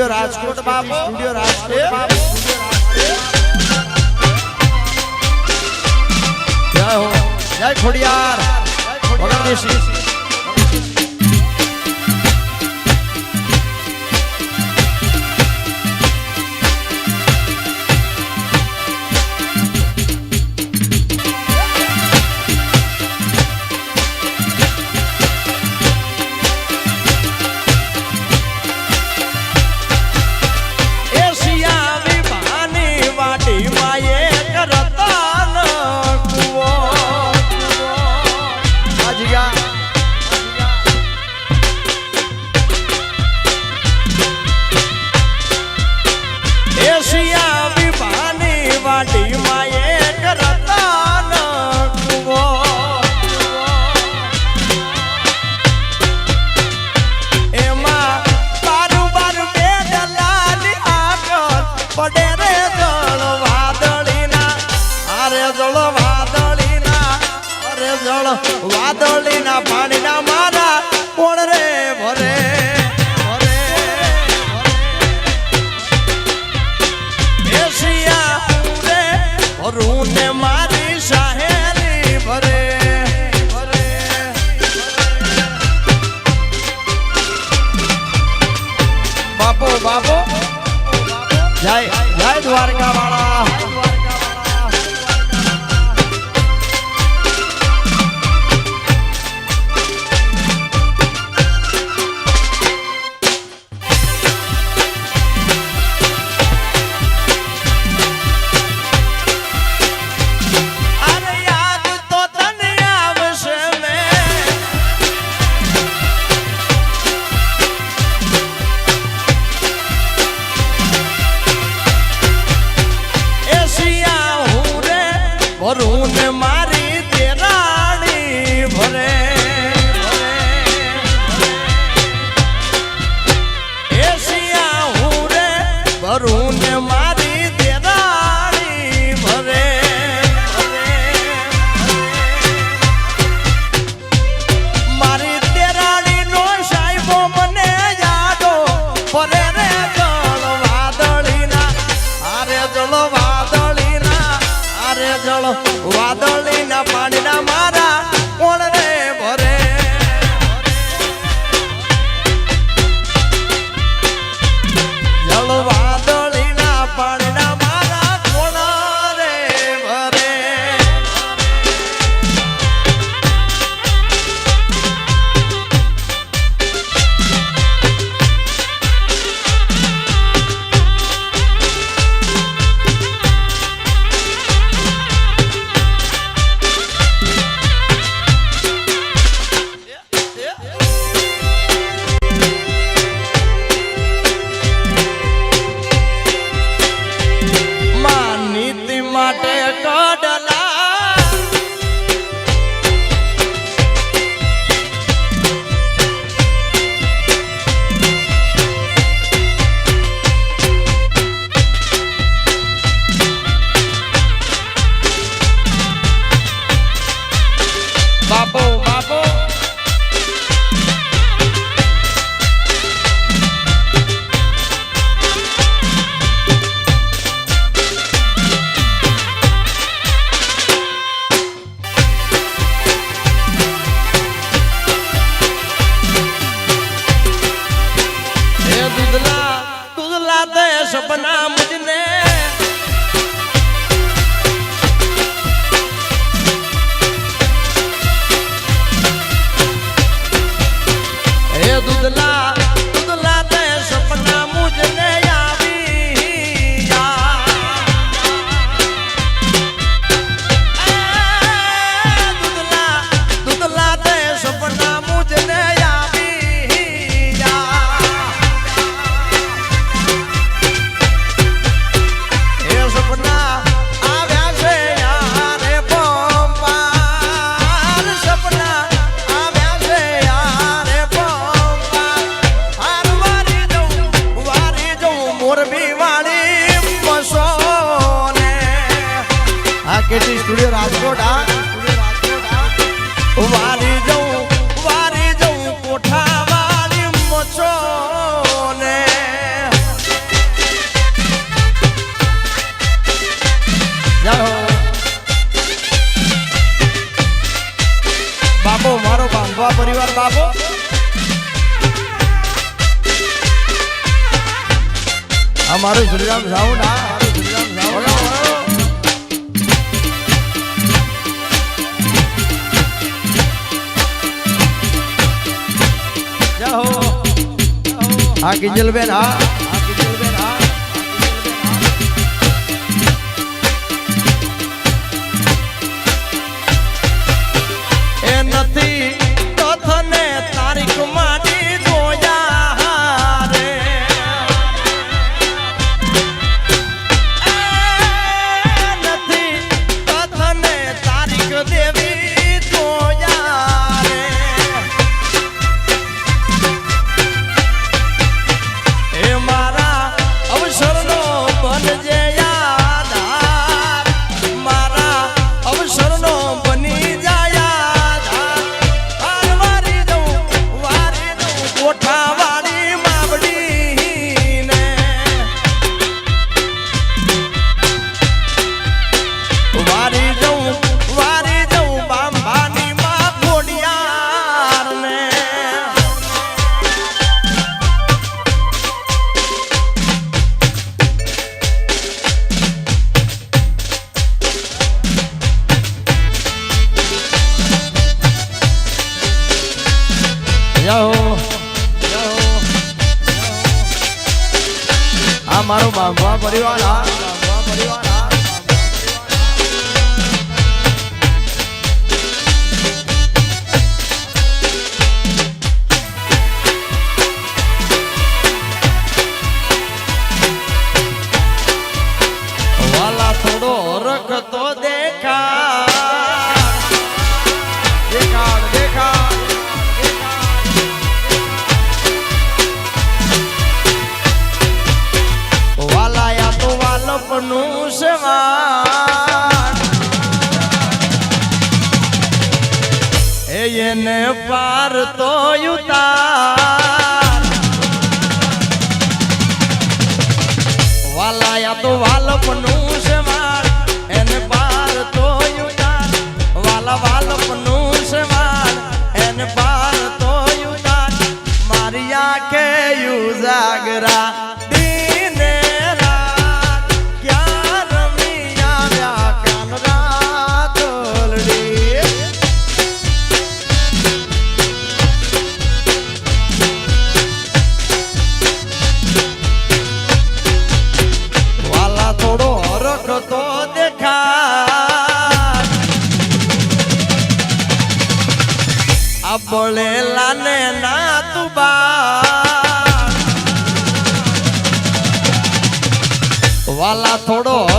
Studio Rajkot બાપો. Studio Rajkot બાપો. જય હો. જય ખોડિયાર. જય ખોડિયાર. હું ને માર આ કિંજલબેન હા. એને પાર તો ઉતાર. વાલાયા તો વાલપનું છે માર એને પાર તો ઉતાર. વાલા વાલપનું છે માર એને પાર તો ઉતાર. મારી બોલે લાને ના તુબા વાલા થોડો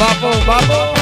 બાપો બાપો.